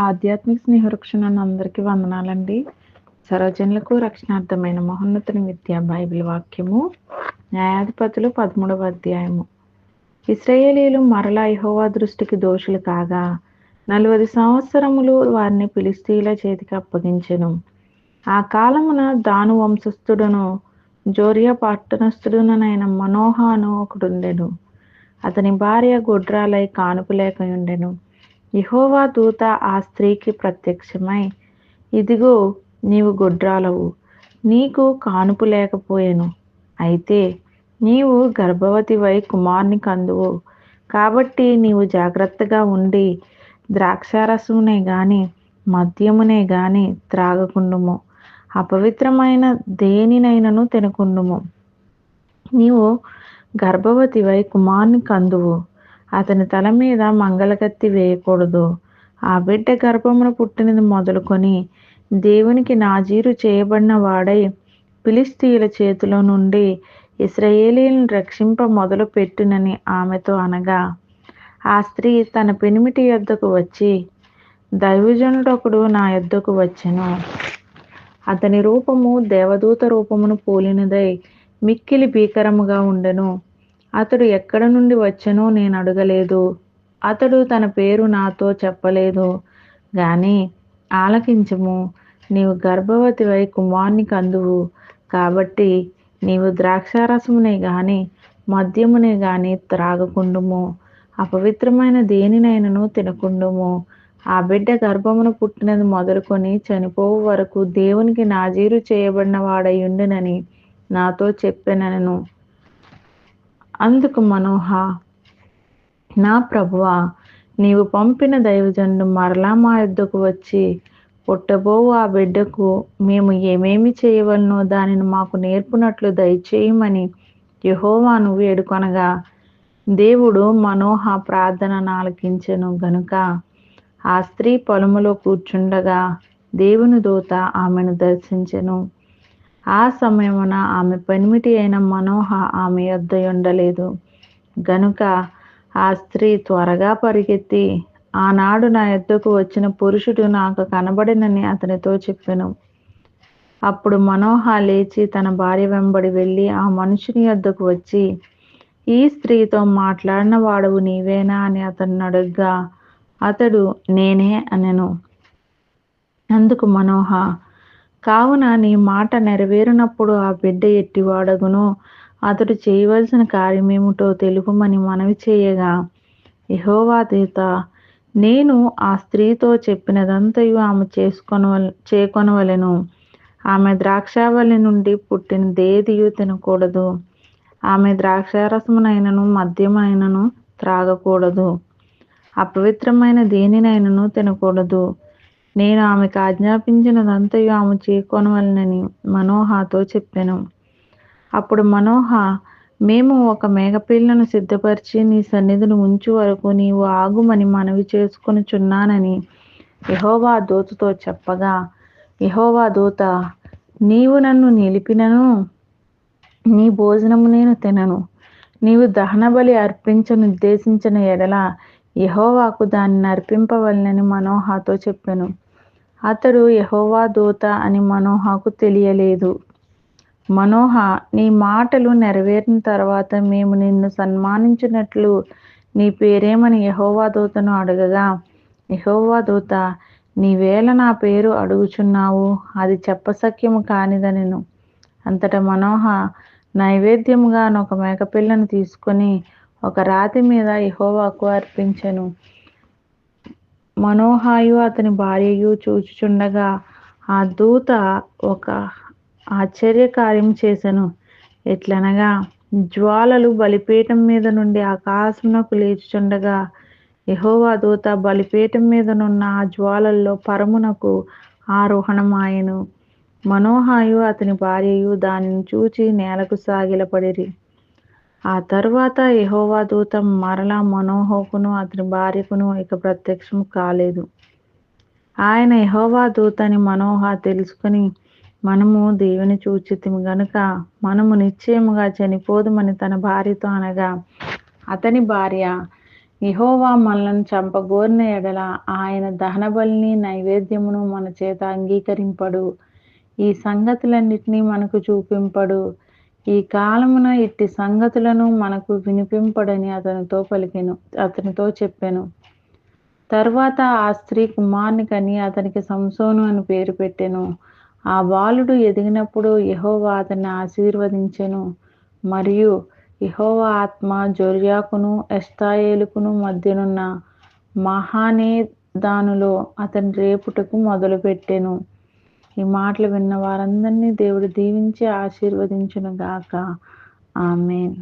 ఆధ్యాత్మిక స్నేహవృక్షణాన్ని అందరికీ వందనాలండి. సరోజనులకు రక్షణార్థమైన మహోన్నతుని విద్య బైబిల్ వాక్యము న్యాయాధిపతులు పదమూడవ అధ్యాయము. ఇస్రాయేలీలు మరలా ఇహోవా దృష్టికి దోషులు కాగా నలభై సంవత్సరములు వారిని పిలిస్తీల చేతికి అప్పగించెను. ఆ కాలమున దాను వంశస్థుడును జోరియా పట్టణస్థుడునైన మనోహాను ఒకడుండెను. అతని భార్య గుడ్రాలై కానుపు లేక ఉండెను యహోవా దూత ఆ స్త్రీకి ప్రత్యక్షమై ఇదిగో నీవు గుడ్రాలవు. నీకు కానుపు లేకపోయాను. అయితే నీవు గర్భవతివై కుమార్ని కందువు కాబట్టి నీవు జాగ్రత్తగా ఉండి ద్రాక్షారసమునే గాని మద్యమునే గాని త్రాగకుండుము. అపవిత్రమైన దేనినైనను తినకుండుము. నీవు గర్భవతివై కుమార్ని కందువు అతని తల మీద మంగళకత్తి వేయకూడదు. ఆ బిడ్డ గర్భమున పుట్టినది మొదలుకొని దేవునికి నాజీరు చేయబడిన వాడై ఫిలిస్తీయుల చేతిలో నుండి ఇస్రయేలీలను రక్షింప మొదలు పెట్టునని ఆమెతో అనగా ఆ స్త్రీ తన పెనిమిటి యొద్దకు వచ్చి దైవజనుడొకడు నా యొద్దకు వచ్చెను. అతని రూపము దేవదూత రూపమును పోలినదై మిక్కిలి భీకరముగా ఉండెను. అతడు ఎక్కడ నుండి వచ్చానో నేను అడగలేదు. అతడు తన పేరు నాతో చెప్పలేదు. గాని ఆలకించము. నీవు గర్భవతివై కుమార్ని కందువు. కాబట్టి నీవు ద్రాక్షారసమునే గాని మద్యమునే గాని త్రాగకుండుము. అపవిత్రమైన దేనినైనను తినకుండుము. ఆ బిడ్డ గర్భమున పుట్టినది మొదలుకొని చనిపోవు వరకు దేవునికి నాజీరు చేయబడిన వాడయుండునని నాతో చెప్పెనను. అందుకు మనోహ నా ప్రభువా నీవు పంపిన దైవజనుడు మరలా మా యుద్ధకు వచ్చి పుట్టబోవు ఆ బిడ్డకు మేము ఏమేమి చేయవలనో దానిని మాకు నేర్పునట్లు దయచేయమని యహోవాను వేడుకొనగా దేవుడు మనోహ ప్రార్థన ఆలకించెను గనుక ఆ స్త్రీ పొలములో కూర్చుండగా దేవుని దూత ఆమెను దర్శించెను. ఆ సమయమున ఆమె పనిమిటి అయిన మనోహ ఆమె యొద్ద ఉండలేదు. గనుక ఆ స్త్రీ త్వరగా పరిగెత్తి ఆనాడు నా యొద్దకు వచ్చిన పురుషుడు నాకు కనబడినని అతనితో చెప్పాను. అప్పుడు మనోహ లేచి తన భార్య వెంబడి వెళ్ళి ఆ మనుషుని యొద్దకు వచ్చి ఈ స్త్రీతో మాట్లాడిన వాడవు నీవేనా? అని అతను అడుగ్గా అతడు నేనే అనెను. అందుకు మనోహ కావున నీ మాట నెరవేరినప్పుడు ఆ బిడ్డ ఎట్టివాడగునో అతడు చేయవలసిన కార్యమేమిటో తెలుపమని మనవి చేయగా యహోవాదేత నేను ఆ స్త్రీతో చెప్పినదంతయు ఆమె చేసుకొనవల చేకొనవలెను. ఆమె ద్రాక్షావళి నుండి పుట్టిన దేదియు తినకూడదు. ఆమె ద్రాక్షారసమునైనను మద్యమైనను త్రాగకూడదు. అపవిత్రమైన దేనినైనను తినకూడదు. నేను ఆమెకు ఆజ్ఞాపించినదంతయు ఆమె చేకొనవలనని మనోహతో చెప్పాను. అప్పుడు మనోహ మేము ఒక మేఘపిల్లను సిద్ధపరిచి నీ సన్నిధిని ఉంచు వరకు నీవు ఆగుమని మనవి చేసుకొనుచున్నానని యహోవా దూతతో చెప్పగా యహోవా దూత నీవు నన్ను నిలిపినను నీ భోజనము నేను తినను. నీవు దహన బలి ఉద్దేశించిన ఎడల యహోవాకు దాన్ని అర్పింపవలనని మనోహతో చెప్పాను. అతడు యహోవా దూత అని మనోహకు తెలియలేదు. మనోహ నీ మాటలు నెరవేరిన తర్వాత మేము నిన్ను సన్మానించినట్లు నీ పేరేమని యహోవా దూతను అడగగా యహోవా దూత నీవేళ నా పేరు అడుగుచున్నావు? అది చెప్పసఖ్యము కానిదనెను. అంతటా మనోహ నైవేద్యముగా ఒక మేకపిల్లను తీసుకొని ఒక రాతి మీద యహోవాకు అర్పించెను. మనోహాయు అతని భార్యయు చూచుచుండగా ఆ దూత ఒక ఆశ్చర్య కార్యం చేశాను ఎట్లనగా జ్వాలలు బలిపీఠం మీద నుండి ఆకాశమునకు లేచుచుండగా యహోవా దూత బలిపీఠం మీదనున్న ఆ జ్వాలల్లో పరమునకు ఆరోహణమాయెను. మనోహాయు అతని భార్యయు దానిని చూచి నేలకు సాగిలపడిరి. ఆ తరువాత యహోవా దూత మరలా మనోహోకును అతని భార్యకును ఇక ప్రత్యక్షం కాలేదు. ఆయన యహోవా దూతని మనోహ తెలుసుకుని మనము దేవుని చూచితిమి గనుక మనము నిశ్చయముగా చనిపోదుమని తన భార్యతో అనగా అతని భార్య ఇహోవా మనలను చంపగోరిన ఎడల ఆయన దహనబలిని నైవేద్యమును మన చేత అంగీకరింపడు. ఈ సంగతులన్నిటినీ మనకు చూపింపడు. ఈ కాలమున ఇట్టి సంగతులను మనకు వినిపింపడని అతనితో పలికెను అతనితో చెప్పాను. తర్వాత ఆ స్త్రీ కుమార్ని కని అతనికి సంసోను అని పేరు పెట్టెను. ఆ బాలుడు ఎదిగినప్పుడు యహోవా అతన్ని ఆశీర్వదించెను. మరియు యహోవా ఆత్మ జొర్యాకును ఎస్తాయేలుకును మధ్యనున్న మహానే దానిలో అతని రేపుటకు మొదలుపెట్టెను. ఈ మాటలు విన్న వారందరినీ దేవుడు దీవించి ఆశీర్వదించును గాక ఆమెన్.